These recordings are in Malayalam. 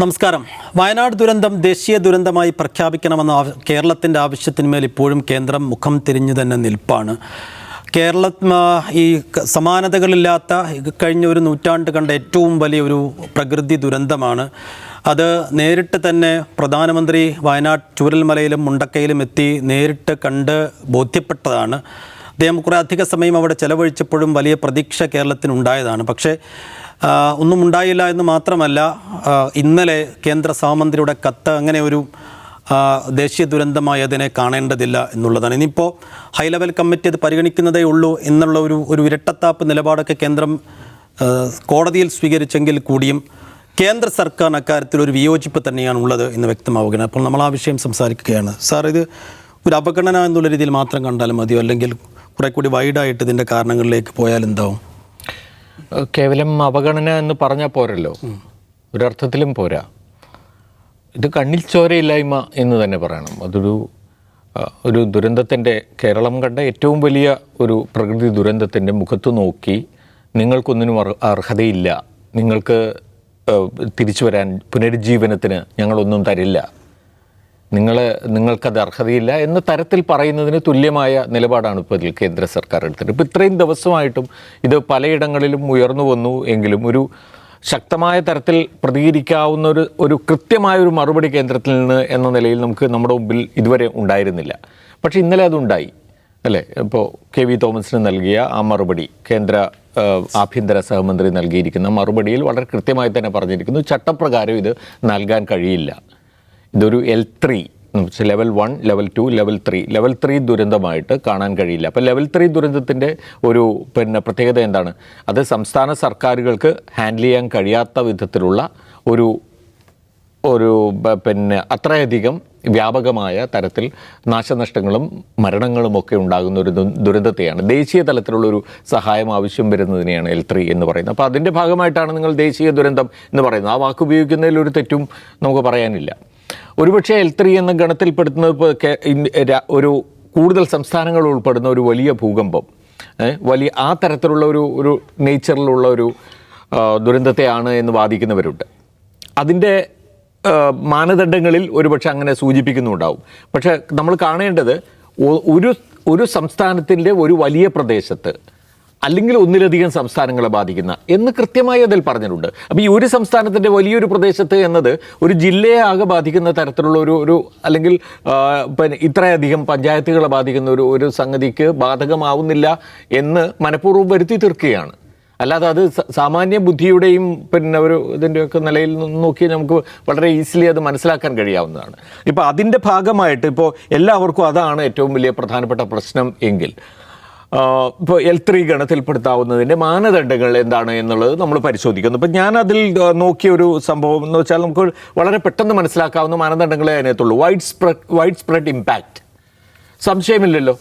നമസ്കാരം. വയനാട് ദുരന്തം ദേശീയ ദുരന്തമായി പ്രഖ്യാപിക്കണമെന്ന കേരളത്തിന്റെ ആവശ്യത്തിന്മേൽ ഇപ്പോഴും കേന്ദ്രം മുഖം തിരിഞ്ഞു തന്നെ നിൽപ്പാണ്. കേരള ഈ സമാനതകളില്ലാത്ത കഴിഞ്ഞ ഒരു നൂറ്റാണ്ട് കണ്ട ഏറ്റവും വലിയൊരു പ്രകൃതി ദുരന്തമാണ്. അത് നേരിട്ട് തന്നെ പ്രധാനമന്ത്രി വയനാട് ചൂരൽമലയിലും മുണ്ടക്കയിലും എത്തി നേരിട്ട് കണ്ട് ബോധ്യപ്പെട്ടതാണ്. അദ്ദേഹം കുറേ അധിക സമയം അവിടെ ചെലവഴിച്ചപ്പോഴും വലിയ പ്രതീക്ഷ കേരളത്തിനുണ്ടായതാണ്. പക്ഷേ ഒന്നും ഉണ്ടായില്ല എന്ന് മാത്രമല്ല ഇന്നലെ കേന്ദ്ര സഹമന്ത്രിയുടെ കത്ത് അങ്ങനെ ഒരു ദേശീയ ദുരന്തമായി അതിനെ കാണേണ്ടതില്ല എന്നുള്ളതാണ്. ഇനിയിപ്പോൾ ഹൈ ലെവൽ കമ്മിറ്റി അത് പരിഗണിക്കുന്നതേ ഉള്ളൂ എന്നുള്ള ഒരു ഒരു ഇരട്ടത്താപ്പ് നിലപാടൊക്കെ കേന്ദ്രം കോടതിയിൽ സ്വീകരിച്ചെങ്കിൽ കൂടിയും കേന്ദ്ര സർക്കാർ അക്കാര്യത്തിൽ ഒരു വിയോജിപ്പ് തന്നെയാണ് ഉള്ളത് എന്ന് വ്യക്തമാവുകയാണ്. അപ്പോൾ നമ്മൾ ആ വിഷയം സംസാരിക്കുകയാണ്. സാർ ഇത് ഒരു അപഗണന എന്നുള്ള രീതിയിൽ മാത്രം കണ്ടാലും മതിയോ? അല്ലെങ്കിൽ കുറെ കൂടി വൈഡായിട്ട് ഇതിന്റെ കാരണങ്ങളിലേക്ക് പോയാൽ എന്താവും? കേവലം അവഗണന എന്ന് പറഞ്ഞാൽ പോരല്ലോ. ഒരർത്ഥത്തിലും പോരാ. ഇത് കണ്ണിൽ ചോരയില്ലായ്മ എന്ന് തന്നെ പറയണം. അതൊരു ഒരു ദുരന്തത്തിന്റെ കേരളം കണ്ട ഏറ്റവും വലിയ ഒരു പ്രകൃതി ദുരന്തത്തിന്റെ മുഖത്ത് നോക്കി നിങ്ങൾക്കൊന്നിനും അർഹതയില്ല. നിങ്ങൾക്ക് തിരിച്ചു വരാൻ പുനരുജ്ജീവനത്തിന് ഞങ്ങളൊന്നും തരില്ല. നിങ്ങൾ നിങ്ങൾക്കത് അർഹതയില്ല എന്ന തരത്തിൽ പറയുന്നതിന് തുല്യമായ നിലപാടാണ് ഇപ്പോൾ ഇതിൽ കേന്ദ്ര സർക്കാർ എടുത്തത് ഇപ്പോൾ ഇത്രയും ദിവസമായിട്ടും ഇത് പലയിടങ്ങളിലും ഉയർന്നു വന്നു എങ്കിലും ഒരു ശക്തമായ തരത്തിൽ പ്രതികരിക്കാവുന്ന ഒരു ഒരു കൃത്യമായ ഒരു മറുപടി കേന്ദ്രത്തിൽ നിന്ന് എന്ന നിലയിൽ നമുക്ക് നമ്മുടെ മുമ്പിൽ ഇതുവരെ ഉണ്ടായിരുന്നില്ല. പക്ഷേ ഇന്നലെ അതുണ്ടായി അല്ലേ? ഇപ്പോൾ കെ വി തോമസിന് നൽകിയ ആ മറുപടി കേന്ദ്ര ആഭ്യന്തര സഹമന്ത്രി നൽകിയിരിക്കുന്ന മറുപടിയിൽ വളരെ കൃത്യമായി തന്നെ പറഞ്ഞിരിക്കുന്നു ചട്ടപ്രകാരം ഇത് നൽകാൻ കഴിയില്ല. ഇതൊരു L three level one level two level three level three ദുരന്തമായിട്ട് കാണാൻ കഴിയില്ല. അപ്പോൾ ലെവൽ ത്രീ ദുരന്തത്തിന്റെ ഒരു പിന്നെ പ്രത്യേകത എന്താണ്? അത് സംസ്ഥാന സർക്കാരുകൾക്ക് ഹാൻഡിൽ ചെയ്യാൻ കഴിയാത്ത വിധത്തിലുള്ള ഒരു ഒരു പിന്നെ അത്രയധികം വ്യാപകമായ തരത്തിൽ നാശനഷ്ടങ്ങളും മരണങ്ങളും ഒക്കെ ഉണ്ടാകുന്ന ഒരു ദുരന്തത്തെയാണ്. ദേശീയ തലത്തിലുള്ളൊരു സഹായം ആവശ്യം വരുന്നതിനെയാണ് എൽ ത്രീ എന്ന് പറയുന്നത്. അപ്പോൾ അതിന്റെ ഭാഗമായിട്ടാണ് നിങ്ങൾ ദേശീയ ദുരന്തം എന്ന് പറയുന്നത്. ആ വാക്ക് ഉപയോഗിക്കുന്നതിൽ ഒരു തെറ്റും നമുക്ക് പറയാനില്ല. ഒരുപക്ഷെ എൽ ത്രീ എന്ന ഗണത്തിൽപ്പെടുത്തുന്നത് ഒരു കൂടുതൽ സംസ്ഥാനങ്ങൾ ഉൾപ്പെടുന്ന ഒരു വലിയ ഭൂകമ്പം. വലിയ ആ തരത്തിലുള്ള ഒരു ഒരു നേച്ചറിലുള്ള ഒരു ദുരന്തത്തെയാണ് എന്ന് വാദിക്കുന്നവരുണ്ട്. അതിന്റെ മാനദണ്ഡങ്ങളിൽ ഒരുപക്ഷെ അങ്ങനെ സൂചിപ്പിക്കുന്നുണ്ടാവും. പക്ഷേ നമ്മൾ കാണേണ്ടത് ഒരു ഒരു സംസ്ഥാനത്തിന്റെ ഒരു വലിയ പ്രദേശത്ത് അല്ലെങ്കിൽ ഒന്നിലധികം സംസ്ഥാനങ്ങളെ ബാധിക്കുന്ന എന്ന് കൃത്യമായി അതിൽ പറഞ്ഞിട്ടുണ്ട്. അപ്പോൾ ഈ ഒരു സംസ്ഥാനത്തിന്റെ വലിയൊരു പ്രദേശത്ത് എന്നത് ഒരു ജില്ലയെ ആകെ ബാധിക്കുന്ന തരത്തിലുള്ള ഒരു ഒരു അല്ലെങ്കിൽ പിന്നെ ഇത്രയധികം പഞ്ചായത്തുകളെ ബാധിക്കുന്ന ഒരു ഒരു സംഗതിക്ക് ബാധകമാവുന്നില്ല എന്ന് മനഃപൂർവം വരുത്തി തീർക്കുകയാണ്. അല്ലാതെ അത് സാമാന്യ ബുദ്ധിയുടെയും പിന്നെ ഒരു ഇതിന്റെയൊക്കെ നിലയിൽ നോക്കി നമുക്ക് വളരെ ഈസിലി അത് മനസ്സിലാക്കാൻ കഴിയാവുന്നതാണ്. ഇപ്പോൾ അതിന്റെ ഭാഗമായിട്ട് ഇപ്പോൾ എല്ലാവർക്കും അതാണ് ഏറ്റവും വലിയ പ്രധാനപ്പെട്ട പ്രശ്നം എങ്കിൽ ഇപ്പോൾ എൽ ത്രീ ഗണത്തിൽപ്പെടുത്താവുന്നതിന്റെ മാനദണ്ഡങ്ങൾ എന്താണ് എന്നുള്ളത് നമ്മൾ പരിശോധിക്കുന്നു. ഇപ്പം ഞാൻ അതിൽ നോക്കിയ ഒരു സംഭവം എന്ന് വെച്ചാൽ നമുക്ക് വളരെ പെട്ടെന്ന് മനസ്സിലാക്കാവുന്ന മാനദണ്ഡങ്ങളെ അതിനകത്തുള്ളൂ. Wide spread wide spread impact സംശയമില്ലല്ലോ.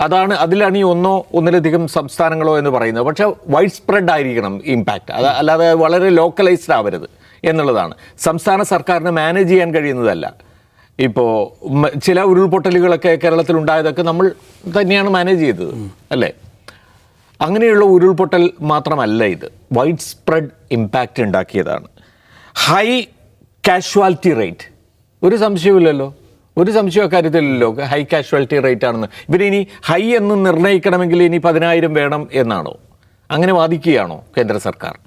അതാണ് അതിലാണ് ഈ ഒന്നോ ഒന്നിലധികം സംസ്ഥാനങ്ങളോ എന്ന് പറയുന്നത്. പക്ഷേ വൈഡ് സ്പ്രെഡ് ആയിരിക്കണം ഇമ്പാക്റ്റ് അത് അല്ലാതെ വളരെ ലോക്കലൈസ്ഡ് ആവരുത് എന്നുള്ളതാണ്. സംസ്ഥാന സർക്കാരിന് മാനേജ് ചെയ്യാൻ കഴിയുന്നതല്ല. ഇപ്പോൾ ചില ഉരുൾപൊട്ടലുകളൊക്കെ കേരളത്തിൽ ഉണ്ടായതൊക്കെ നമ്മൾ തന്നെയാണ് മാനേജ് ചെയ്തത് അല്ലേ? അങ്ങനെയുള്ള ഉരുൾപൊട്ടൽ മാത്രമല്ല ഇത്. വൈഡ് സ്പ്രെഡ് ഇമ്പാക്റ്റ് ഉണ്ടാക്കിയതാണ്. ഹൈ കാഷ്വാലിറ്റി റേറ്റ് ഒരു സംശയമില്ലല്ലോ ഒരു സംശയം അക്കാര്യത്തിലല്ലോ ഹൈ കാഷ്വാലിറ്റി റേറ്റ് ആണെന്ന്. ഇവരിനി ഹൈ എന്ന് നിർണയിക്കണമെങ്കിൽ ഇനി പതിനായിരം വേണം എന്നാണോ? അങ്ങനെ വാദിക്കുകയാണോ കേന്ദ്ര സർക്കാർ?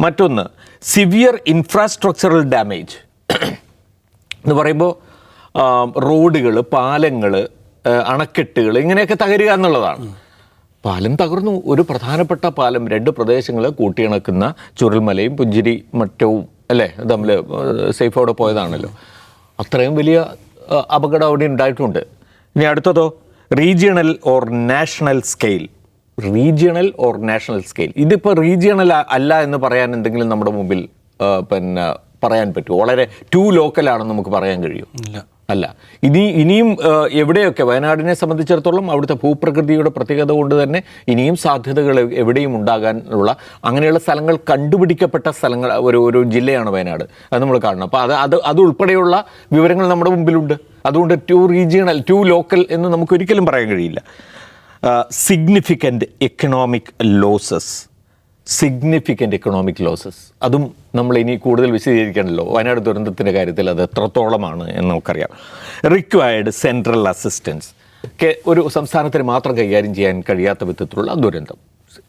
മറ്റൊന്ന് സിവിയർ ഇൻഫ്രാസ്ട്രക്ചറൽ ഡാമേജ് എന്ന് പറയുമ്പോൾ റോഡുകൾ പാലങ്ങൾ അണക്കെട്ടുകൾ ഇങ്ങനെയൊക്കെ തകരുക എന്നുള്ളതാണ്. പാലം തകർന്നു. ഒരു പ്രധാനപ്പെട്ട പാലം രണ്ട് പ്രദേശങ്ങൾ കൂട്ടിയിണക്കുന്ന ചുരുൾമലയും പുഞ്ചിരി മറ്റവും അല്ലേ തമ്മിൽ സേഫോടെ പോയതാണല്ലോ. അത്രയും വലിയ അപകടം അവിടെ ഉണ്ടായിട്ടുണ്ട്. ഇനി അടുത്തതോ? Regional or national scale regional or national scale ഇതിപ്പോൾ റീജിയണൽ അല്ല എന്ന് പറയാൻ എന്തെങ്കിലും നമ്മുടെ മുമ്പിൽ പിന്നെ പറയാൻ പറ്റുമോ? വളരെ ടു ലോക്കലാണെന്ന് നമുക്ക് പറയാൻ കഴിയും. ഇല്ല. അല്ല. ഇനി ഇനിയും എവിടെയൊക്കെ വയനാടിനെ സംബന്ധിച്ചിടത്തോളം അവിടുത്തെ ഭൂപ്രകൃതിയുടെ പ്രത്യേകത കൊണ്ട് തന്നെ ഇനിയും സാധ്യതകൾ എവിടെയും ഉണ്ടാകാനുള്ള അങ്ങനെയുള്ള സ്ഥലങ്ങൾ കണ്ടുപിടിക്കപ്പെട്ട സ്ഥലങ്ങൾ ഒരു ഒരു ജില്ലയാണ് വയനാട്. അത് നമ്മൾ കാണണം. അപ്പോൾ അത് അത് അതുൾപ്പെടെയുള്ള വിവരങ്ങൾ നമ്മുടെ മുമ്പിലുണ്ട്. അതുകൊണ്ട് ടു റീജിയണൽ ടു ലോക്കൽ എന്ന് നമുക്ക് ഒരിക്കലും പറയാൻ കഴിയില്ല. Significant economic losses significant economic losses അതും നമ്മൾ ഇനി കൂടുതൽ വിശദീകരിക്കണമല്ലോ വയനാട് ദുരന്തത്തിന്റെ കാര്യത്തിൽ അത് എത്രത്തോളമാണ് എന്ന് നമുക്കറിയാം. റിക്വയർഡ് സെൻട്രൽ അസിസ്റ്റൻസ് ഒരു സംസ്ഥാനത്തിന് മാത്രം കൈകാര്യം ചെയ്യാൻ കഴിയാത്ത വിധത്തിലുള്ള ദുരന്തം.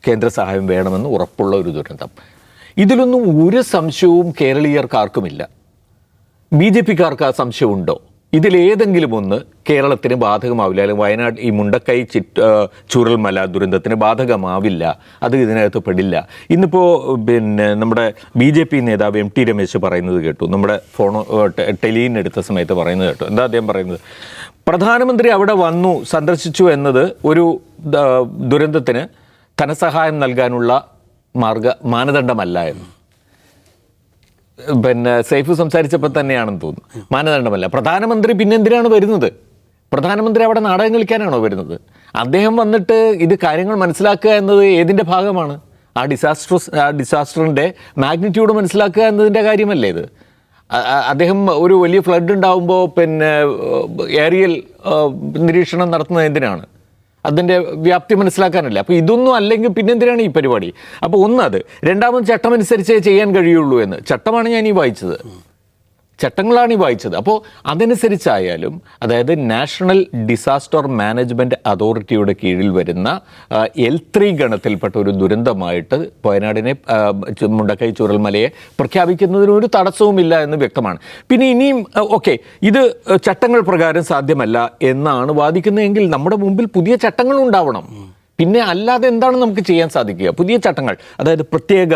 കേന്ദ്ര സഹായം വേണമെന്ന് ഉറപ്പുള്ള ഒരു ദുരന്തം. ഇതിലൊന്നും ഒരു സംശയവും കേരളീയർക്കാർക്കുമില്ല. ബി ജെ പിക്കാർക്ക് ആ സംശയമുണ്ടോ? ഇതിലേതെങ്കിലും ഒന്ന് കേരളത്തിന് ബാധകമാവില്ല അല്ലെങ്കിൽ വയനാട് ഈ മുണ്ടക്കൈ ചിറ്റ് ചുരുൾമല ദുരന്തത്തിന് ബാധകമാവില്ല അത് ഇതിനകത്ത് പെടില്ല. ഇന്നിപ്പോൾ പിന്നെ നമ്മുടെ ബി ജെ പി നേതാവ് എം ടി രമേശ് പറയുന്നത് കേട്ടു. നമ്മുടെ ഫോൺ ടെലിയിനെടുത്ത സമയത്ത് പറയുന്നത് കേട്ടു. എന്താ അദ്ദേഹം പറയുന്നത്? പ്രധാനമന്ത്രി അവിടെ വന്നു സന്ദർശിച്ചു എന്നത് ഒരു ദുരന്തത്തിന് ധനസഹായം നൽകാനുള്ള മാർഗ മാനദണ്ഡമല്ല എന്ന്. പിന്നെ സേഫ് സംസാരിച്ചപ്പോൾ തന്നെയാണെന്ന് തോന്നുന്നു. മാനദണ്ഡമല്ല. പ്രധാനമന്ത്രി പിന്നെന്തിനാണ് വരുന്നത്? പ്രധാനമന്ത്രി അവിടെ നാടകം കളിക്കാനാണോ വരുന്നത്? അദ്ദേഹം വന്നിട്ട് ഇത് കാര്യങ്ങൾ മനസ്സിലാക്കുക എന്നത് ഏതിന്റെ ഭാഗമാണ്? ആ ഡിസാസ്റ്റർ ആ ഡിസാസ്റ്ററിന്റെ മാഗ്നിറ്റ്യൂഡ് മനസ്സിലാക്കുക എന്നതിന്റെ കാര്യമല്ലേ ഇത്? അദ്ദേഹം ഒരു വലിയ ഫ്ലഡ് ഉണ്ടാവുമ്പോൾ പിന്നെ ഏരിയൽ നിരീക്ഷണം നടത്തുന്നത് എന്തിനാണ്? അതിന്റെ വ്യാപ്തി മനസ്സിലാക്കാനല്ല? അപ്പോൾ ഇതൊന്നും അല്ലെങ്കിൽ പിന്നെ എന്തിനാണ് ഈ പരിപാടി? അപ്പോൾ ഒന്നത് രണ്ടാമത് ചട്ടമനുസരിച്ചേ ചെയ്യാൻ കഴിയുള്ളൂ എന്ന്. ചട്ടമാണ് ഞാൻ ഈ വായിച്ചത്. ചട്ടങ്ങളാണ് ഈ വായിച്ചത്. അപ്പോൾ അതനുസരിച്ചായാലും അതായത് നാഷണൽ ഡിസാസ്റ്റർ മാനേജ്മെന്റ് അതോറിറ്റിയുടെ കീഴിൽ വരുന്ന എൽ ത്രീ ഗണത്തിൽപ്പെട്ട ഒരു ദുരന്തമായിട്ട് വയനാടിനെ മുണ്ടക്കൈ ചുരൽമലയെ പ്രഖ്യാപിക്കുന്നതിന് ഒരു തടസ്സവുമില്ല എന്ന് വ്യക്തമാണ്. പിന്നെ ഇനിയും ഓക്കെ ഇത് ചട്ടങ്ങൾ പ്രകാരം സാധ്യമല്ല എന്നാണ് വാദിക്കുന്നതെങ്കിൽ നമ്മുടെ മുമ്പിൽ പുതിയ ചട്ടങ്ങൾ ഉണ്ടാവണം. പിന്നെ അല്ലാതെ എന്താണ് നമുക്ക് ചെയ്യാൻ സാധിക്കുക? പുതിയ ചട്ടങ്ങൾ അതായത് പ്രത്യേക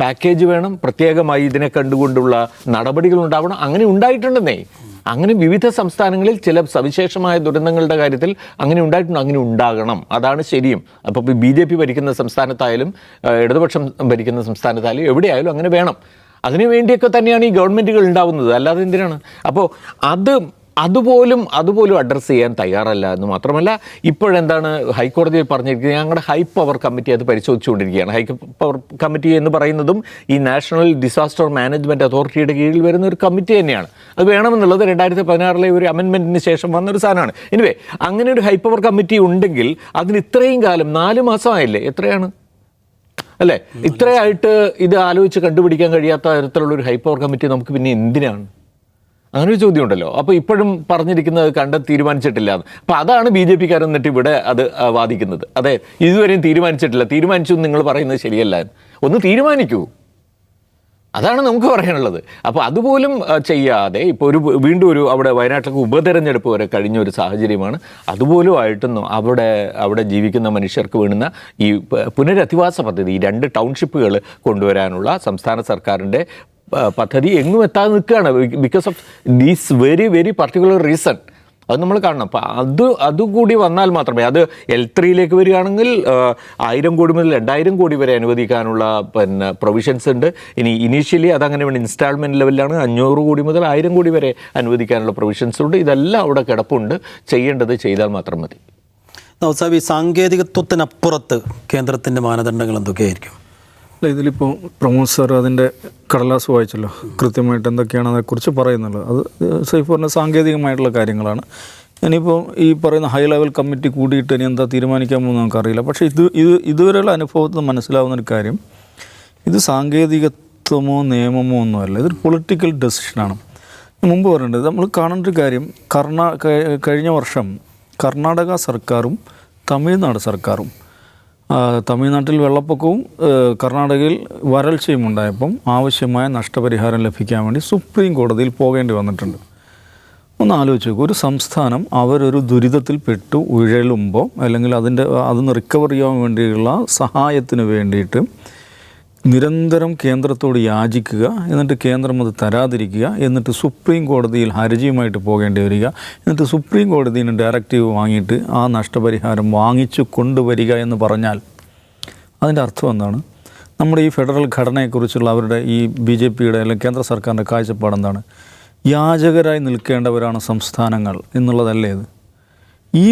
പാക്കേജ് വേണം. പ്രത്യേകമായി ഇതിനെ കണ്ടുകൊണ്ടുള്ള നടപടികൾ ഉണ്ടാവണം. അങ്ങനെ ഉണ്ടായിട്ടുണ്ടെന്നേ. അങ്ങനെ വിവിധ സംസ്ഥാനങ്ങളിൽ ചില സവിശേഷമായ ദുരന്തങ്ങളുടെ കാര്യത്തിൽ അങ്ങനെ ഉണ്ടായിട്ടുണ്ട്. അങ്ങനെ ഉണ്ടാകണം. അതാണ് ശരിയും. അപ്പോൾ ബി ജെ പി ഭരിക്കുന്ന സംസ്ഥാനത്തായാലും ഇടതുപക്ഷം ഭരിക്കുന്ന സംസ്ഥാനത്തായാലും എവിടെയായാലും അങ്ങനെ വേണം. അതിനു വേണ്ടിയൊക്കെ തന്നെയാണ് ഈ ഗവൺമെന്റുകൾ ഉണ്ടാവുന്നത്. അല്ലാതെ എന്തിനാണ്? അപ്പോൾ അത് അതുപോലും അതുപോലും അഡ്രസ്സ് ചെയ്യാൻ തയ്യാറല്ല എന്ന് മാത്രമല്ല ഇപ്പോഴെന്താണ് ഹൈക്കോടതിയിൽ പറഞ്ഞിരിക്കുന്നത്? ഞങ്ങളുടെ ഹൈ പവർ കമ്മിറ്റി അത് പരിശോധിച്ചുകൊണ്ടിരിക്കുകയാണ്. ഹൈ പവർ കമ്മിറ്റി എന്ന് പറയുന്നതും ഈ നാഷണൽ ഡിസാസ്റ്റർ മാനേജ്മെന്റ് അതോറിറ്റിയുടെ കീഴിൽ വരുന്ന ഒരു കമ്മിറ്റി തന്നെയാണ്. അത് വേണമെന്നുള്ളത് രണ്ടായിരത്തി പതിനാറിലെ ഒരു അമെൻമെന്റിന് ശേഷം വന്നൊരു സാധനമാണ്. എനിവേ അങ്ങനെ ഒരു ഹൈ പവർ കമ്മിറ്റി ഉണ്ടെങ്കിൽ അതിന് ഇത്രയും കാലം നാല് മാസമായില്ലേ? എത്രയാണ്? അല്ലേ? ഇത്രയായിട്ട് ഇത് ആലോചിച്ച് കണ്ടുപിടിക്കാൻ കഴിയാത്ത തരത്തിലുള്ള ഒരു ഹൈ പവർ കമ്മിറ്റി നമുക്ക് പിന്നെ എന്തിനാണ്? അങ്ങനെ ഒരു ചോദ്യം ഉണ്ടല്ലോ അപ്പോൾ ഇപ്പോഴും പറഞ്ഞിരിക്കുന്നത് കണ്ട തീരുമാനിച്ചിട്ടില്ല. അപ്പൊ അപ്പോൾ അതാണ് ബി ജെ പിക്കാർ എന്നിട്ട് ഇവിടെ അത് വാദിക്കുന്നത്. അതെ ഇതുവരെയും തീരുമാനിച്ചിട്ടില്ല. തീരുമാനിച്ചു നിങ്ങൾ പറയുന്നത് ശരിയല്ല. ഒന്ന് തീരുമാനിക്കൂ. അതാണ് നമുക്ക് പറയാനുള്ളത്. അപ്പോൾ അതുപോലും ചെയ്യാതെ ഇപ്പോൾ ഒരു വീണ്ടും ഒരു അവിടെ വയനാട്ടിലേക്ക് ഉപതെരഞ്ഞെടുപ്പ് വരെ കഴിഞ്ഞ ഒരു സാഹചര്യമാണ്. അതുപോലും ആയിട്ടൊന്നും അവിടെ അവിടെ ജീവിക്കുന്ന മനുഷ്യർക്ക് വേണ്ടുന്ന ഈ പുനരധിവാസ പദ്ധതി ഈ രണ്ട് ടൗൺഷിപ്പുകൾ കൊണ്ടുവരാനുള്ള സംസ്ഥാന സർക്കാരിന്റെ പദ്ധതി എങ്ങും എത്താതെ നിൽക്കുകയാണ്. Because of these very very particular reason അത് നമ്മൾ കാണണം. അപ്പം അത് അതുകൂടി വന്നാൽ മാത്രമേ അത് എൽ ത്രീയിലേക്ക് വരികയാണെങ്കിൽ ആയിരം കോടി മുതൽ രണ്ടായിരം കോടി വരെ അനുവദിക്കാനുള്ള പിന്നെ പ്രൊവിഷൻസ് ഉണ്ട്. ഇനി ഇനീഷ്യലി അതങ്ങനെ വേണം. ഇൻസ്റ്റാൾമെന്റ് ലെവലിലാണ് അഞ്ഞൂറ് കോടി മുതൽ ആയിരം കോടി വരെ അനുവദിക്കാനുള്ള പ്രൊവിഷൻസ് ഉണ്ട്. ഇതെല്ലാം അവിടെ കിടപ്പുണ്ട്. ചെയ്യേണ്ടത് ചെയ്താൽ മാത്രം മതി. സാങ്കേതികത്വത്തിനപ്പുറത്ത് കേന്ദ്രത്തിന്റെ മാനദണ്ഡങ്ങൾ എന്തൊക്കെയായിരിക്കും? അല്ല ഇതിലിപ്പോൾ പ്രമോദ് സാർ അതിന്റെ കടലാസ് വായിച്ചല്ലോ. കൃത്യമായിട്ട് എന്തൊക്കെയാണ് അതേക്കുറിച്ച് പറയുന്നുള്ളത് അത് സൈഫ് പറഞ്ഞ സാങ്കേതികമായിട്ടുള്ള കാര്യങ്ങളാണ്. ഇനിയിപ്പോൾ ഈ പറയുന്ന ഹൈ ലെവൽ കമ്മിറ്റി കൂടിയിട്ട് ഇനി എന്താ തീരുമാനിക്കാൻ പോകുന്നത് നമുക്കറിയില്ല. പക്ഷേ ഇത് ഇത് ഇതുവരെയുള്ള അനുഭവത്തിൽ മനസ്സിലാവുന്ന ഒരു കാര്യം ഇത് സാങ്കേതികത്വമോ നിയമമോ ഒന്നുമല്ല ഇതൊരു പൊളിറ്റിക്കൽ ഡെസിഷനാണ് മുമ്പ് പറഞ്ഞിട്ടുണ്ട് നമ്മൾ കാണേണ്ട ഒരു കാര്യം കർണാ കഴിഞ്ഞ വർഷം കർണാടക സർക്കാരും തമിഴ്നാട് സർക്കാരും തമിഴ്നാട്ടിൽ വെള്ളപ്പൊക്കവും കർണാടകയിൽ വരൾച്ചയും ഉണ്ടായപ്പം ആവശ്യമായ നഷ്ടപരിഹാരം ലഭിക്കാൻ വേണ്ടി സുപ്രീം കോടതിയിൽ പോകേണ്ടി വന്നിട്ടുണ്ട്. ഒന്ന് ആലോചിച്ച് നോക്കൂ ഒരു സംസ്ഥാനം അവരൊരു ദുരിതത്തിൽ പെട്ടു ഉഴലുമ്പോൾ അല്ലെങ്കിൽ അതിന്റെ അതൊന്ന് റിക്കവർ ചെയ്യാൻ വേണ്ടിയുള്ള സഹായത്തിന് വേണ്ടിയിട്ട് നിരന്തരം കേന്ദ്രത്തോട് യാചിക്കുക എന്നിട്ട് കേന്ദ്രം അത് തരാതിരിക്കുക എന്നിട്ട് സുപ്രീം കോടതിയിൽ ഹർജിയുമായിട്ട് പോകേണ്ടി വരിക എന്നിട്ട് സുപ്രീം കോടതിയിൽ ഡയറക്റ്റീവ് വാങ്ങിയിട്ട് ആ നഷ്ടപരിഹാരം വാങ്ങിച്ചു കൊണ്ടുവരിക എന്ന് പറഞ്ഞാൽ അതിന്റെ അർത്ഥം എന്താണ്? നമ്മുടെ ഈ ഫെഡറൽ ഘടനയെക്കുറിച്ചുള്ള അവരുടെ ഈ ബി ജെ പിയുടെ അല്ലെങ്കിൽ കേന്ദ്ര സർക്കാരിന്റെ കാഴ്ചപ്പാട് എന്താണ്? യാചകരായി നിൽക്കേണ്ടവരാണ് സംസ്ഥാനങ്ങൾ എന്നുള്ളതല്ലേ ഇത്? ഈ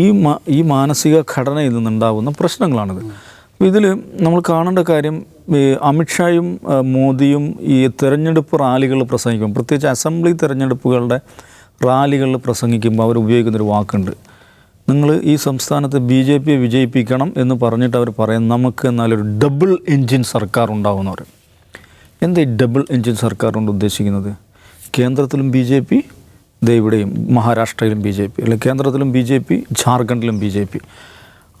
ഈ ഈ മാനസിക ഘടനയിൽ നിന്നുണ്ടാകുന്ന പ്രശ്നങ്ങളാണിത്. ഇതിൽ നമ്മൾ കാണേണ്ട കാര്യം അമിത്ഷായും മോദിയും ഈ തെരഞ്ഞെടുപ്പ് റാലികൾ പ്രസംഗിക്കും. പ്രത്യേകിച്ച് അസംബ്ലി തെരഞ്ഞെടുപ്പുകളുടെ റാലികളിൽ പ്രസംഗിക്കുമ്പോൾ അവർ ഉപയോഗിക്കുന്നൊരു വാക്കുണ്ട്. നിങ്ങൾ ഈ സംസ്ഥാനത്ത് ബി ജെ പിയെ വിജയിപ്പിക്കണം എന്ന് പറഞ്ഞിട്ട് അവർ പറയും. നമുക്ക് എന്നാലൊരു ഡബിൾ എൻജിൻ സർക്കാർ ഉണ്ടാവുമെന്ന് പറയും. എന്താ ഈ ഡബിൾ എൻജിൻ സർക്കാർ കൊണ്ട് ഉദ്ദേശിക്കുന്നത്? കേന്ദ്രത്തിലും ബി ജെ പി ഇവിടെയും മഹാരാഷ്ട്രയിലും ബി ജെ പി. അല്ലെങ്കിൽ കേന്ദ്രത്തിലും ബി ജെ പി ജാർഖണ്ഡിലും ബി ജെ പി.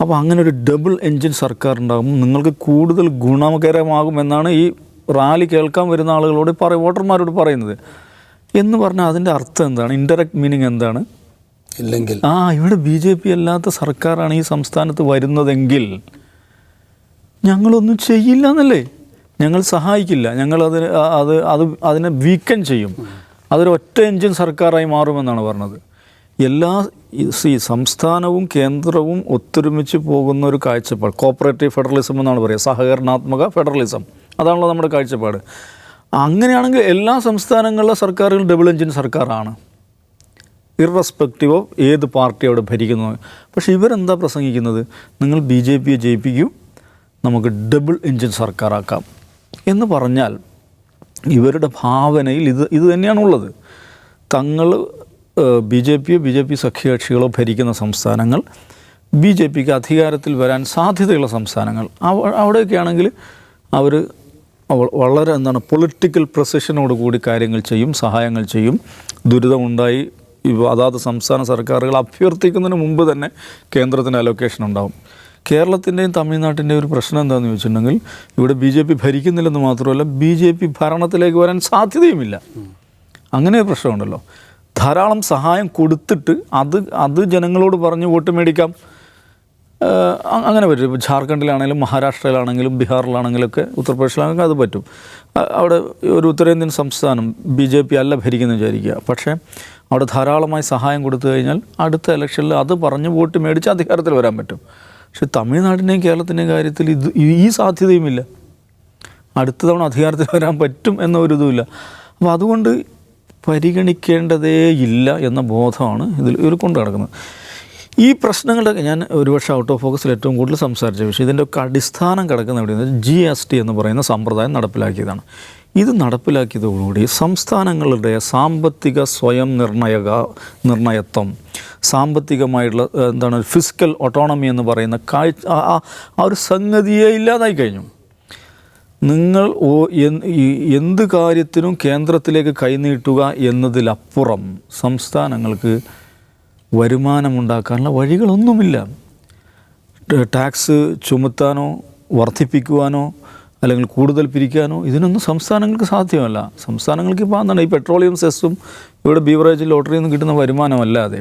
അപ്പോൾ അങ്ങനെ ഒരു ഡബിൾ എൻജിൻ സർക്കാർ ഉണ്ടാകും നിങ്ങൾക്ക് കൂടുതൽ ഗുണകരമാകുമെന്നാണ് ഈ റാലി കേൾക്കാൻ വരുന്ന ആളുകളോട് പറയും വോട്ടർമാരോട് പറയുന്നത്. എന്ന് പറഞ്ഞാൽ അതിന്റെ അർത്ഥം എന്താണ്? ഇൻഡയറക്റ്റ് മീനിങ് എന്താണ്? ഇല്ലെങ്കിൽ. ആ ഇവിടെ ബി ജെ പി അല്ലാത്ത സർക്കാരാണ് ഈ സംസ്ഥാനത്ത് വരുന്നതെങ്കിൽ ഞങ്ങളൊന്നും ചെയ്യില്ല എന്നല്ലേ ഞങ്ങൾ സഹായിക്കില്ല. ഞങ്ങൾ അതിന് അത് അത് അതിനെ വീക്കൻ ചെയ്യും. അതൊരു ഒറ്റ എഞ്ചിൻ സർക്കാരായി മാറുമെന്നാണ് പറഞ്ഞത്. എല്ലാ ഈ- സംസ്ഥാനവും കേന്ദ്രവും ഒത്തൊരുമിച്ച് പോകുന്ന ഒരു കാഴ്ചപ്പാട്. കോപ്പറേറ്റീവ് ഫെഡറലിസം എന്നാണ് പറയുക. സഹകരണാത്മക ഫെഡറലിസം അതാണല്ലോ നമ്മുടെ കാഴ്ചപ്പാട്. അങ്ങനെയാണെങ്കിൽ എല്ലാ സംസ്ഥാനങ്ങളിലെ സർക്കാരുകൾ ഡബിൾ എഞ്ചിൻ സർക്കാരാണ്. ഇറസ്പെക്റ്റീവ് ഓഫ് ഏത് പാർട്ടി അവിടെ ഭരിക്കുന്നു. പക്ഷേ ഇവരെന്താ പ്രസംഗിക്കുന്നത്? നിങ്ങൾ ബി ജെ പിയെ ജയിപ്പിക്കൂ. നമുക്ക് ഡബിൾ എഞ്ചിൻ സർക്കാരാക്കാം. എന്ന് പറഞ്ഞാൽ ഇവരുടെ ഭാവനയിൽ ഇത് ഇത് തന്നെയാണുള്ളത്. തങ്ങൾ ബി ജെ പിയോ ബി ജെ പി സഖ്യകക്ഷികളോ ഭരിക്കുന്ന സംസ്ഥാനങ്ങൾ ബി ജെ പിക്ക് അധികാരത്തിൽ വരാൻ സാധ്യതയുള്ള സംസ്ഥാനങ്ങൾ അവ അവിടെയൊക്കെ ആണെങ്കിൽ അവർ വളരെ എന്താണ് പൊളിറ്റിക്കൽ പ്രസിഷനോട് കൂടി കാര്യങ്ങൾ ചെയ്യും സഹായങ്ങൾ ചെയ്യും. ദുരിതമുണ്ടായി അതാത് സംസ്ഥാന സർക്കാരുകൾ അഭ്യർത്ഥിക്കുന്നതിന് മുമ്പ് തന്നെ കേന്ദ്രത്തിന് അലോക്കേഷൻ ഉണ്ടാകും കേരളത്തിന്റെയും തമിഴ്നാട്ടിന്റെയും ഒരു പ്രശ്നം എന്താണെന്ന് ചോദിച്ചിട്ടുണ്ടെങ്കിൽ ഇവിടെ ബി ജെ പി ഭരിക്കുന്നില്ലെന്ന് മാത്രമല്ല ബി ജെ പി ഭരണത്തിലേക്ക് വരാൻ സാധ്യതയുമില്ല. അങ്ങനെ ഒരു പ്രശ്നമുണ്ടല്ലോ. ധാരാളം സഹായം കൊടുത്തിട്ട് അത് അത് ജനങ്ങളോട് പറഞ്ഞ് വോട്ട് മേടിക്കാം. അങ്ങനെ പറ്റും. ഇപ്പോൾ ജാർഖണ്ഡിലാണെങ്കിലും മഹാരാഷ്ട്രയിലാണെങ്കിലും ബീഹാറിലാണെങ്കിലും ഒക്കെ ഉത്തർപ്രദേശിലാണെങ്കിലും അത് പറ്റും. അവിടെ ഒരു ഉത്തരേന്ത്യൻ സംസ്ഥാനം ബി ജെ പി അല്ല ഭരിക്കുന്ന വിചാരിക്കുക. പക്ഷേ അവിടെ ധാരാളമായി സഹായം കൊടുത്തു കഴിഞ്ഞാൽ അടുത്ത ഇലക്ഷനിൽ അത് പറഞ്ഞ് വോട്ട് മേടിച്ച് അധികാരത്തിൽ വരാൻ പറ്റും. പക്ഷേ തമിഴ്നാടിന്റെയും കേരളത്തിന്റെയും കാര്യത്തിൽ ഇത് ഈ സാധ്യതയുമില്ല. അടുത്ത തവണ അധികാരത്തിൽ വരാൻ പറ്റും എന്ന ഒരു ഇതുമില്ല. അപ്പോൾ അതുകൊണ്ട് പരിഗണിക്കേണ്ടതേ ഇല്ല എന്ന ബോധമാണ് ഇതിൽ ഇവർ കൊണ്ടു നടക്കുന്നത്. ഈ പ്രശ്നങ്ങളുടെ ഞാൻ ഒരുപക്ഷെ ഔട്ട് ഓഫ് ഫോക്കസിൽ ഏറ്റവും കൂടുതൽ സംസാരിച്ച വിഷയം. ഇതിന്റെ ഒക്കെ അടിസ്ഥാനം കിടക്കുന്ന എവിടെയെന്ന് ജി എസ് ടി എന്ന് പറയുന്ന സമ്പ്രദായം നടപ്പിലാക്കിയതാണ്. ഇത് നടപ്പിലാക്കിയതോടുകൂടി സംസ്ഥാനങ്ങളുടെ സാമ്പത്തിക സ്വയം നിർണയക നിർണയത്വം സാമ്പത്തികമായിട്ടുള്ള എന്താണ് ഫിസിക്കൽ ഓട്ടോണമി എന്ന് പറയുന്ന കാഴ്ച ആ- ഒരു സംഗതിയെ ഇല്ലാതായി കഴിഞ്ഞു. നിങ്ങൾ എന്ത് കാര്യത്തിനും കേന്ദ്രത്തിലേക്ക് കൈനീട്ടുക എന്നതിലപ്പുറം സംസ്ഥാനങ്ങൾക്ക് വരുമാനമുണ്ടാക്കാനുള്ള വഴികളൊന്നുമില്ല. ടാക്സ് ചുമത്താനോ വർദ്ധിപ്പിക്കുവാനോ അല്ലെങ്കിൽ കൂടുതൽ പിരിക്കാനോ ഇതിനൊന്നും സംസ്ഥാനങ്ങൾക്ക് സാധ്യമല്ല. സംസ്ഥാനങ്ങൾക്ക് ഇപ്പോൾ എന്താണ് ഈ പെട്രോളിയം സെസ്സും ഇവിടെ ബീവറേജ് ലോട്ടറിയിൽ നിന്ന് കിട്ടുന്ന വരുമാനമല്ലാതെ.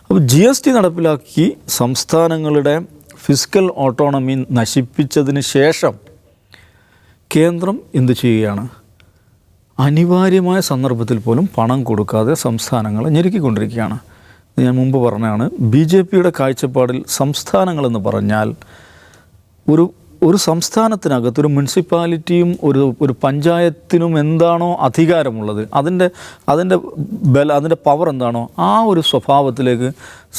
അപ്പോൾ ജി എസ് ടി നടപ്പിലാക്കി സംസ്ഥാനങ്ങളുടെ ഫിസിക്കൽ ഓട്ടോണമി നശിപ്പിച്ചതിന് ശേഷം കേന്ദ്രം എന്ത് ചെയ്യുകയാണ്? അനിവാര്യമായ സന്ദർഭത്തിൽ പോലും പണം കൊടുക്കാതെ സംസ്ഥാനങ്ങളെ ഞെരുക്കിക്കൊണ്ടിരിക്കുകയാണ്. ഞാൻ മുമ്പ് പറഞ്ഞതാണ് ബി ജെ പിയുടെ കാഴ്ചപ്പാടിൽ സംസ്ഥാനങ്ങളെന്ന് പറഞ്ഞാൽ ഒരു ഒരു സംസ്ഥാനത്തിനകത്ത് ഒരു മുനിസിപ്പാലിറ്റിയും ഒരു ഒരു പഞ്ചായത്തിനും എന്താണോ അധികാരമുള്ളത് അതിന്റെ അതിന്റെ ബല അതിന്റെ പവർ എന്താണോ ആ ഒരു സ്വഭാവത്തിലേക്ക്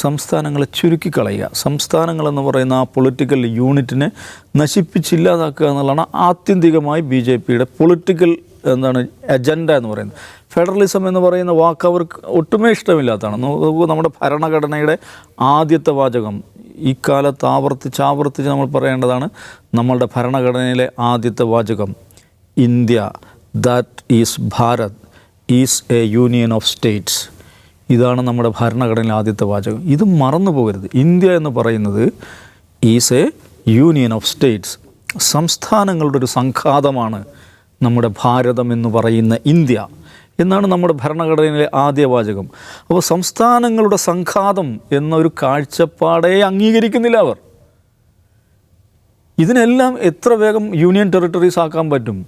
സംസ്ഥാനങ്ങളെ ചുരുക്കിക്കളയുക സംസ്ഥാനങ്ങളെന്ന് പറയുന്ന ആ പൊളിറ്റിക്കൽ യൂണിറ്റിനെ നശിപ്പിച്ചില്ലാതാക്കുക എന്നുള്ളതാണ് ആത്യന്തികമായി ബി ജെ പിയുടെ പൊളിറ്റിക്കൽ എന്താണ് അജണ്ട എന്ന് പറയുന്നത്. ഫെഡറലിസം എന്ന് പറയുന്ന വാക്ക് അവർക്ക് ഒട്ടുമേ ഇഷ്ടമില്ലാത്തതാണ്. നമ്മുടെ ഭരണഘടനയുടെ ആദ്യത്തെ വാചകം ഈ കാലത്ത് ആവർത്തിച്ച് ആവർത്തിച്ച് നമ്മൾ പറയേണ്ടതാണ് നമ്മളുടെ ഭരണഘടനയിലെ ആദ്യത്തെ വാചകം. India that is Bharat is a union of states ഇതാണ് നമ്മുടെ ഭരണഘടനയിലെ ആദ്യത്തെ വാചകം. ഇത് മറന്നു പോകരുത്. ഇന്ത്യ എന്ന് പറയുന്നത് is a union of states സംസ്ഥാനങ്ങളുടെ ഒരു സംഘാതമാണ് നമ്മുടെ ഭാരതം എന്ന് പറയുന്ന ഇന്ത്യ. എന്നാണ് നമ്മുടെ ഭരണഘടനയിലെ ആദ്യ വാചകം. അപ്പോൾ സംസ്ഥാനങ്ങളുടെ സംഘാതം എന്നൊരു കാഴ്ചപ്പാടെ അംഗീകരിക്കുന്നില്ല അവർ. ഇതിനെല്ലാം എത്ര വേഗം യൂണിയൻ ടെറിട്ടറീസ് ആക്കാൻ പറ്റും?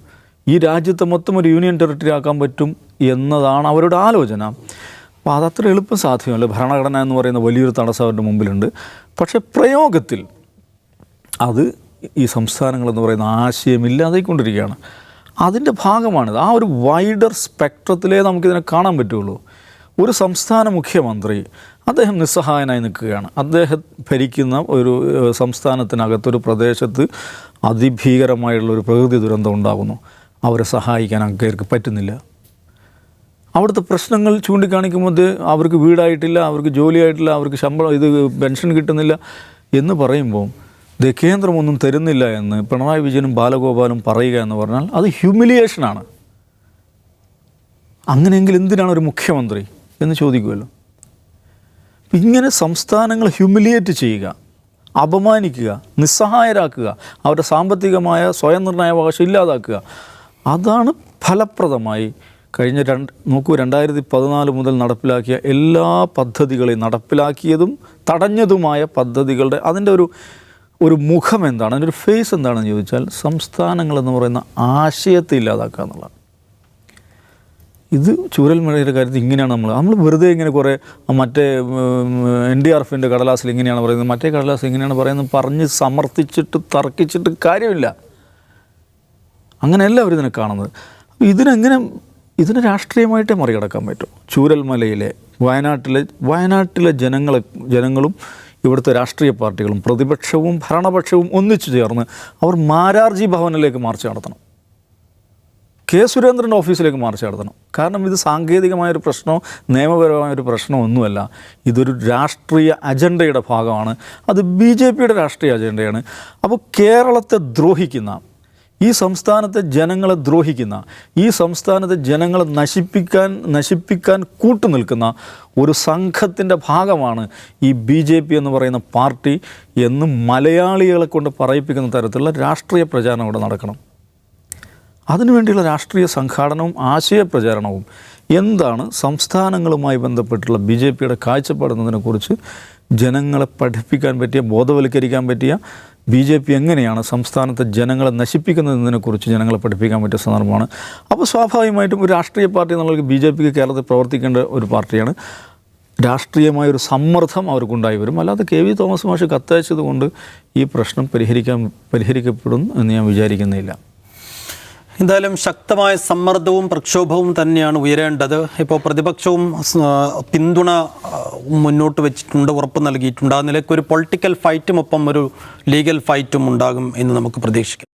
ഈ രാജ്യത്തെ മൊത്തം ഒരു യൂണിയൻ ടെറിട്ടറി ആക്കാൻ പറ്റും എന്നതാണ് അവരുടെ ആലോചന. അപ്പോൾ അതത്ര എളുപ്പം സാധ്യമല്ല. ഭരണഘടന എന്ന് പറയുന്ന വലിയൊരു തടസ്സം അവരുടെ മുമ്പിലുണ്ട്. പക്ഷേ പ്രയോഗത്തിൽ അത് ഈ സംസ്ഥാനങ്ങളെന്ന് പറയുന്ന ആശയമില്ലാതായിക്കൊണ്ടിരിക്കുകയാണ്. അതിന്റെ ഭാഗമാണിത്. ആ ഒരു വൈഡർ സ്പെക്ട്രത്തിലേ നമുക്കിതിനെ കാണാൻ പറ്റുള്ളൂ. ഒരു സംസ്ഥാന മുഖ്യമന്ത്രി അദ്ദേഹം നിസ്സഹായനായി നിൽക്കുകയാണ്. അദ്ദേഹം ഭരിക്കുന്ന ഒരു സംസ്ഥാനത്തിനകത്തൊരു പ്രദേശത്ത് അതിഭീകരമായുള്ള ഒരു പ്രകൃതി ദുരന്തം ഉണ്ടാകുന്നു. അവരെ സഹായിക്കാൻ അങ്ങേർക്ക് പറ്റുന്നില്ല. അവിടുത്തെ പ്രശ്നങ്ങൾ ചൂണ്ടിക്കാണിക്കുമ്പോൾ അവർക്ക് വീടായിട്ടില്ല അവർക്ക് ജോലിയായിട്ടില്ല അവർക്ക് ശമ്പളം ഇത് പെൻഷൻ കിട്ടുന്നില്ല എന്ന് പറയുമ്പോൾ ഇത് കേന്ദ്രമൊന്നും തരുന്നില്ല എന്ന് പിണറായി വിജയനും ബാലഗോപാലും പറയുക എന്ന് പറഞ്ഞാൽ അത് ഹ്യൂമിലിയേഷനാണ് അങ്ങനെയെങ്കിൽ എന്തിനാണ് ഒരു മുഖ്യമന്ത്രി എന്ന് ചോദിക്കുമല്ലോ? ഇങ്ങനെ സംസ്ഥാനങ്ങൾ ഹ്യൂമിലിയേറ്റ് ചെയ്യുക അപമാനിക്കുക നിസ്സഹായരാക്കുക അവരുടെ സാമ്പത്തികമായ സ്വയം നിർണയാവകാശം ഇല്ലാതാക്കുക അതാണ് ഫലപ്രദമായി കഴിഞ്ഞ രണ്ട് നോക്കൂ രണ്ടായിരത്തി പതിനാല് മുതൽ നടപ്പിലാക്കിയ എല്ലാ പദ്ധതികളെയും നടപ്പിലാക്കിയതും തടഞ്ഞതുമായ പദ്ധതികളുടെ അതിന്റെ ഒരു ഒരു മുഖം എന്താണ്? അതിന്റെ ഒരു ഫേസ് എന്താണെന്ന് ചോദിച്ചാൽ സംസ്ഥാനങ്ങൾ എന്ന് പറയുന്ന ആശയത്തെ ഇല്ലാതാക്കുക എന്നുള്ളതാണ്. ഇത് ചൂരൽമഴയുടെ കാര്യത്തിൽ ഇങ്ങനെയാണ് നമ്മൾ നമ്മൾ വെറുതെ ഇങ്ങനെ കുറേ മറ്റേ എൻ ഡി ആർ എഫിന്റെ കടലാസിൽ ഇങ്ങനെയാണ് പറയുന്നത്. മറ്റേ കടലാസിൽ ഇങ്ങനെയാണ് പറയുന്നത് പറഞ്ഞ് സമർത്ഥിച്ചിട്ട് തർക്കിച്ചിട്ട് കാര്യമില്ല. അങ്ങനെയല്ല അവരിതിനെ കാണുന്നത്. അപ്പോൾ ഇതിനെങ്ങനെ ഇതിനെ രാഷ്ട്രീയമായിട്ടേ മറികടക്കാൻ പറ്റും. ചൂരൽമലയിലെ വയനാട്ടിലെ വയനാട്ടിലെ ജനങ്ങളെ ജനങ്ങളും ഇവിടുത്തെ രാഷ്ട്രീയ പാർട്ടികളും പ്രതിപക്ഷവും ഭരണപക്ഷവും ഒന്നിച്ചു ചേർന്ന് അവർ മാരാർജി ഭവനിലേക്ക് മാർച്ച് നടത്തണം. കെ സുരേന്ദ്രന്റെ ഓഫീസിലേക്ക് മാർച്ച് നടത്തണം. കാരണം ഇത് സാങ്കേതികമായൊരു പ്രശ്നമോ നിയമപരമായൊരു പ്രശ്നമോ ഒന്നുമല്ല. ഇതൊരു രാഷ്ട്രീയ അജണ്ടയുടെ ഭാഗമാണ്. അത് ബി ജെ പിയുടെ രാഷ്ട്രീയ അജണ്ടയാണ്. അപ്പോൾ കേരളത്തെ ദ്രോഹിക്കുന്ന ഈ സംസ്ഥാനത്തെ ജനങ്ങളെ ദ്രോഹിക്കുന്ന ഈ സംസ്ഥാനത്തെ ജനങ്ങളെ നശിപ്പിക്കാൻ നശിപ്പിക്കാൻ കൂട്ടുനിൽക്കുന്ന ഒരു സംഘത്തിന്റെ ഭാഗമാണ് ഈ ബി ജെ പി എന്ന് പറയുന്ന പാർട്ടി എന്ന് മലയാളികളെ കൊണ്ട് പറയിപ്പിക്കുന്ന തരത്തിലുള്ള രാഷ്ട്രീയ പ്രചാരണം ഇവിടെ നടക്കണം. അതിനുവേണ്ടിയുള്ള രാഷ്ട്രീയ സംഘാടനവും ആശയ പ്രചാരണവും എന്താണ് സംസ്ഥാനങ്ങളുമായി ബന്ധപ്പെട്ടുള്ള ബി ജെ പിയുടെ കാഴ്ചപ്പാടെന്നതിനെക്കുറിച്ച് ജനങ്ങളെ പഠിപ്പിക്കാൻ പറ്റിയ ബോധവൽക്കരിക്കാൻ പറ്റിയ ബി ജെ പി എങ്ങനെയാണ് സംസ്ഥാനത്തെ ജനങ്ങളെ നശിപ്പിക്കുന്നതിനെക്കുറിച്ച് ജനങ്ങളെ പഠിപ്പിക്കാൻ പറ്റിയ സന്ദർഭമാണ്. അപ്പോൾ സ്വാഭാവികമായിട്ടും ഒരു രാഷ്ട്രീയ പാർട്ടി എന്നുള്ളത് ബി ജെ പിക്ക് കേരളത്തിൽ പ്രവർത്തിക്കേണ്ട ഒരു പാർട്ടിയാണ്. രാഷ്ട്രീയമായൊരു സമ്മർദ്ദം അവർക്കുണ്ടായി വരും. അല്ലാതെ കെ വി തോമസ് മാഷ് കത്തയച്ചത് കൊണ്ട് ഈ പ്രശ്നം പരിഹരിക്കാൻ പരിഹരിക്കപ്പെടും എന്ന് ഞാൻ വിചാരിക്കുന്നില്ല. എന്തായാലും ശക്തമായ സമ്മർദ്ദവും പ്രക്ഷോഭവും തന്നെയാണ് ഉയരേണ്ടത്. ഇപ്പോൾ പ്രതിപക്ഷവും പിന്തുണ മുന്നോട്ട് വെച്ചിട്ടുണ്ട് ഉറപ്പ് നൽകിയിട്ടുണ്ട്. ആ നിലയ്ക്ക് ഒരു പൊളിറ്റിക്കൽ ഫൈറ്റും ഒപ്പം ഒരു ലീഗൽ ഫൈറ്റും ഉണ്ടാകും എന്ന് നമുക്ക് പ്രതീക്ഷിക്കാം.